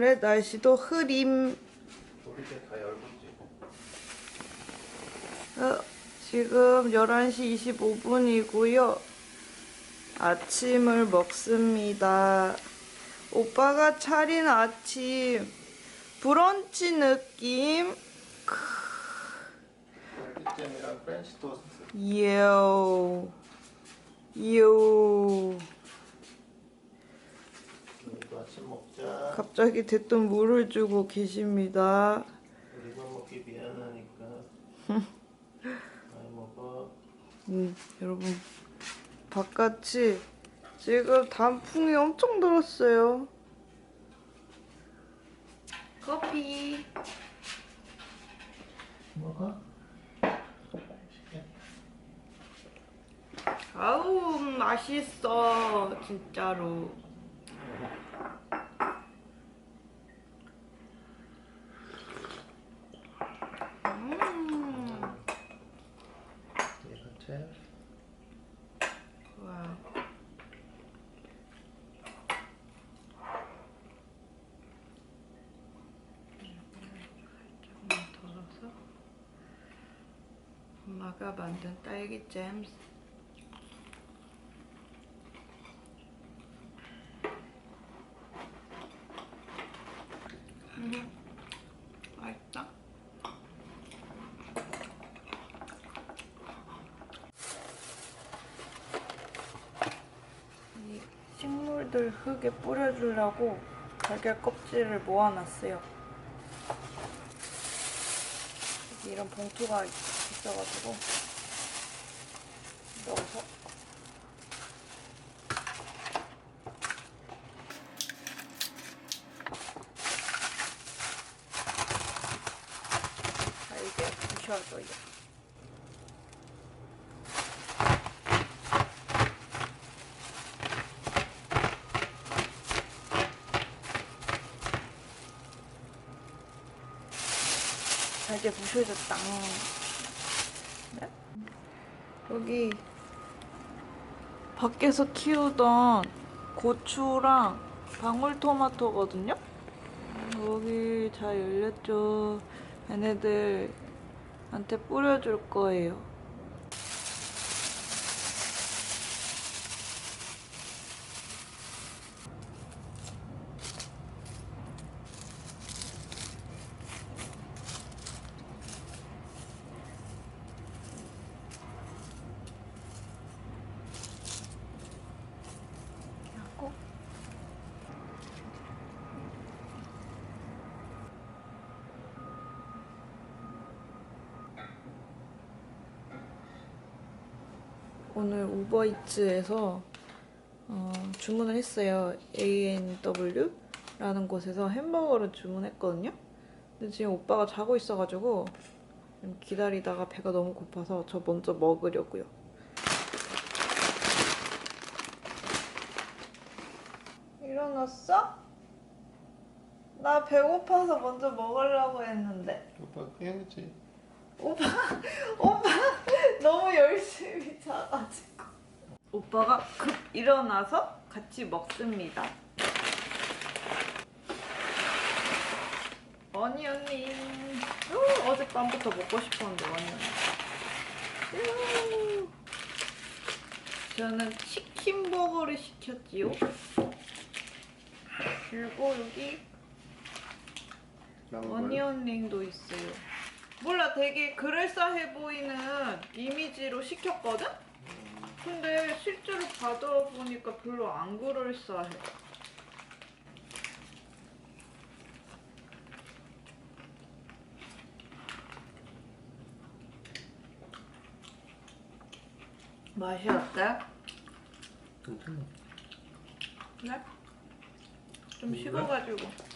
오늘의 날씨도 흐림. 어, 지금 11시 25분이고요. 아침을 먹습니다. 오빠가 차린 아침 브런치 느낌. 딸기잼이랑 프렌치 토스트. 우리도 아침 먹자. 갑자기 대뜸 물을 주고 계십니다. 우리만 먹기 미안하니까. 음, 여러분 바깥이 지금 단풍이 엄청 들었어요. 커피. 먹어. 아우 맛있어 진짜로. 음, 얘가 제일. 와. 살짝만 덜어서 엄마가 만든 딸기 잼. 음, 식물들 흙에 뿌려주려고 달걀 껍질을 모아놨어요. 이런 봉투가 있어가지고 넣어서 잘게 부셔줘요. 잘게 부셔졌다. 네? 여기 밖에서 키우던 고추랑 방울토마토거든요? 여기 잘 열렸죠. 얘네들한테 뿌려줄 거예요. 하고 오늘 우버이츠에서 어, 주문을 했어요. A&W라는 곳에서 햄버거를 주문했거든요. 근데 지금 오빠가 자고 있어가지고 좀 기다리다가 배가 너무 고파서 저 먼저 먹으려고요. 일어났어? 나 배고파서 먼저 먹으려고 했는데. 오빠 깨우지. 오빠, 오빠 너무 열심히 자가지고. 오빠가 급 일어나서 같이 먹습니다. 어니언님. 우, 어젯밤부터 먹고 싶었는데. 우. 저는 치킨버거를 시켰지요. 그리고 여기 어니언 링도 있어요. 몰라 되게 그럴싸해 보이는 이미지로 시켰거든? 근데 실제로 받아보니까 별로 안 그럴싸해. 맛이 어때? 괜찮아. 그래? 좀? 식어가지고.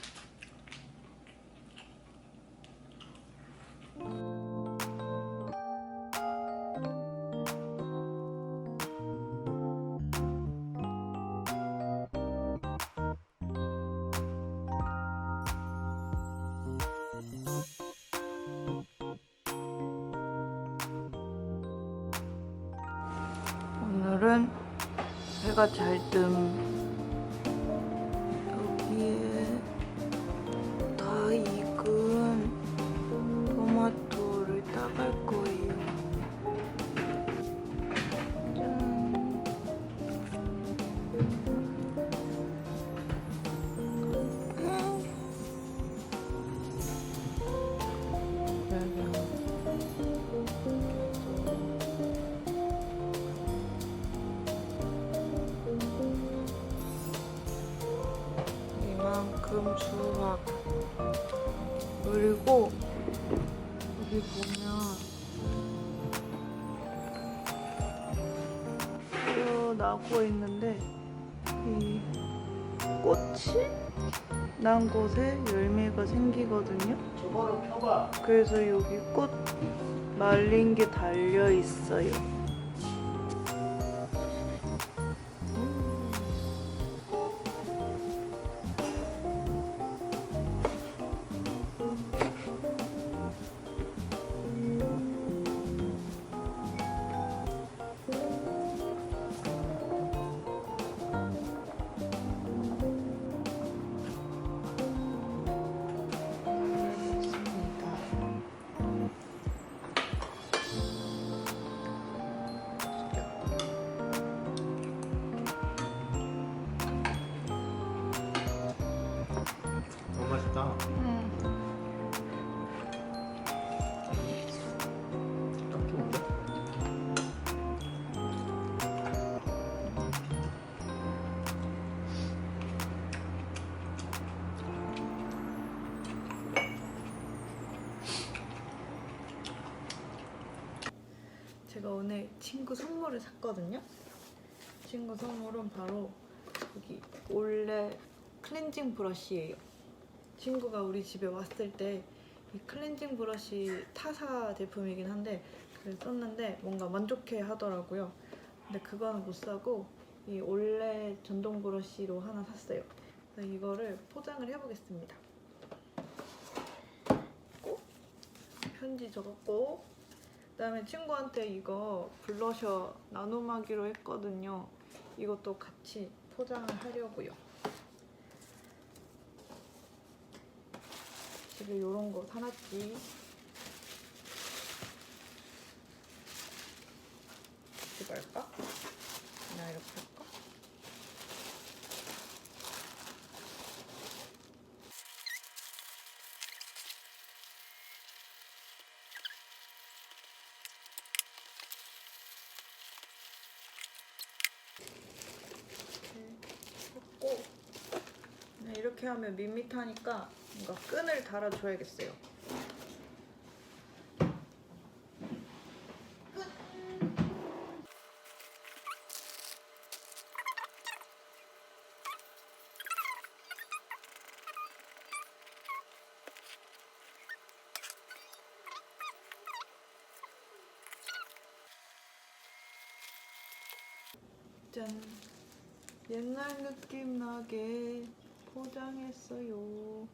오늘은 해가 잘 뜸. 수확 그리고 여기 보면 피어나고 있는데 이 꽃이 난 곳에 열매가 생기거든요. 저거로 펴봐. 그래서 여기 꽃 말린 게 달려 있어요. 친구 선물을 샀거든요. 친구 선물은 바로 여기 올레 클렌징 브러쉬예요. 친구가 우리 집에 왔을 때 이 클렌징 브러쉬 타사 제품이긴 한데 그걸 썼는데 뭔가 만족해 하더라고요. 근데 그거는 못 사고 이 올레 전동 브러쉬로 하나 샀어요. 그래서 이거를 포장을 해보겠습니다. 꼭 편지 적었고 그다음에 친구한테 이거 블러셔 나눔하기로 했거든요. 이것도 같이 포장을 하려고요. 집에 이런 거 사놨지. 이렇게 말까? 나 이렇게 할까? 했고 네, 이렇게 하면 밋밋하니까 뭔가 끈을 달아줘야겠어요. 짠. 옛날 느낌 나게 포장했어요.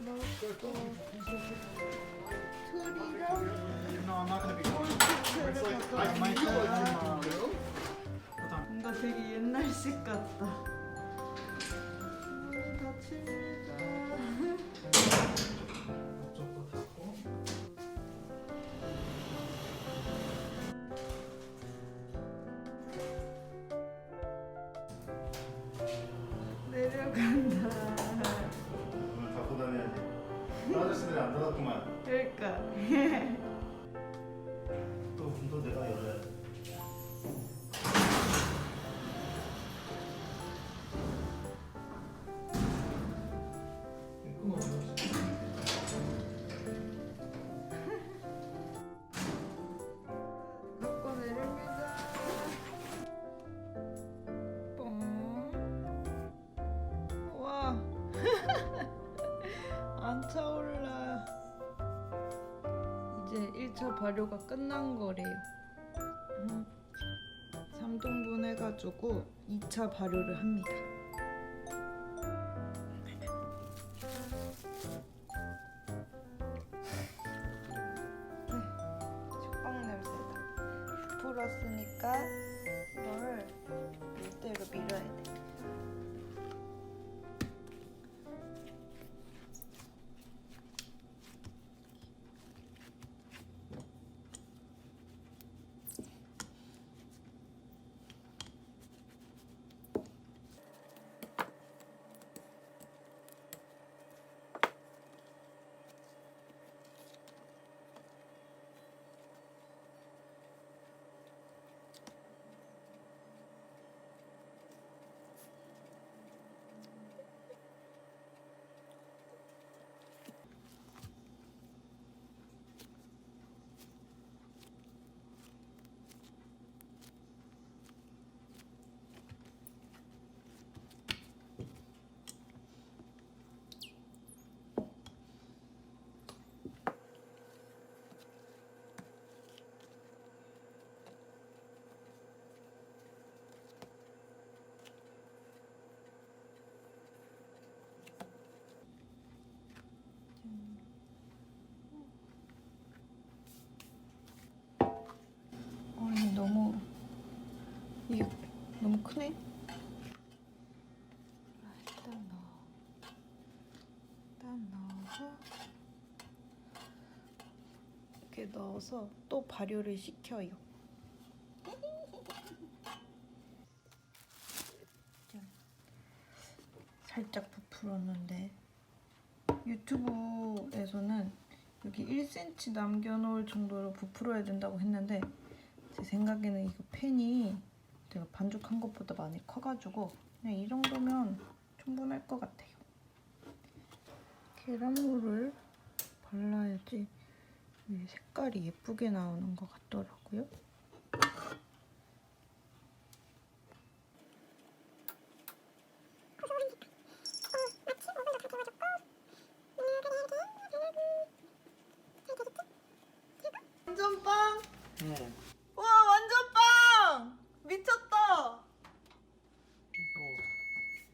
Tomorrow. 뭔가 되게 옛날식 같다. 문 닫힙니다. 안 닫았구만. 그러니까. 또 문도 내가 열어야 돼. 발효가 끝난 거래요. 음, 3등분 해가지고 2차 발효를 합니다. 너무 크네. 아, 일단 넣어. 일단 넣어서 이렇게 넣어서 또 발효를 시켜요. 짠. 살짝 부풀었는데 유튜브에서는 여기 1cm 남겨놓을 정도로 부풀어야 된다고 했는데 제 생각에는 이거 팬이 제가 반죽한 것보다 많이 커가지고 그냥 이 정도면 충분할 것 같아요. 계란물을 발라야지 이 색깔이 예쁘게 나오는 것 같더라고요. 완전 빵! 응. 와 완전 빵! 미쳤다!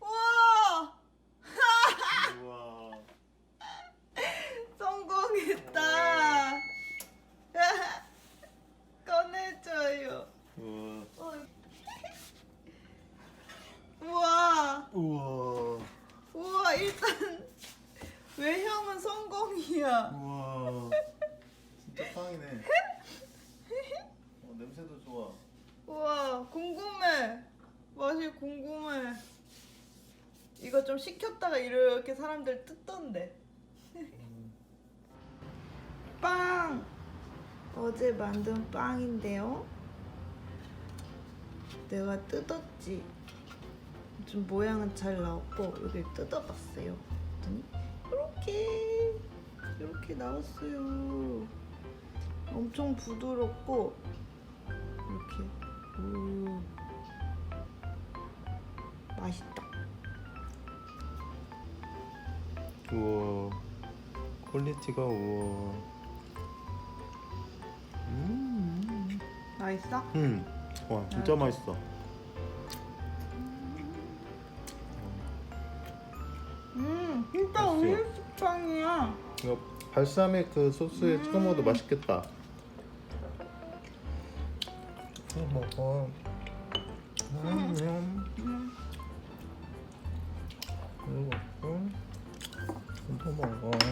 우와! 우와. 성공했다! 꺼내줘요. 우와. 어. 우와! 우와. 우와 일단 외형은 성공이야. 우와. 진짜 빵이네. 어, 냄새도 좋아. 우와 궁금해. 맛이 궁금해. 이거 좀 식혔다가 이렇게 사람들 뜯던데. 빵! 어제 만든 빵인데요. 내가 뜯었지. 좀 모양은 잘 나왔고 여기 뜯어봤어요. 그랬더니 이렇게 이렇게 나왔어요. 엄청 부드럽고 이렇게 오 맛있다. 우와. 퀄리티가 우와. 음. 맛있어? 음. 와, 진짜 맛있어. 음, 진짜. 음식빵이야. 이거 발사믹 그 소스에 찍어 먹어도 맛있겠다. 이거 먹어. 음, 음. Mồ.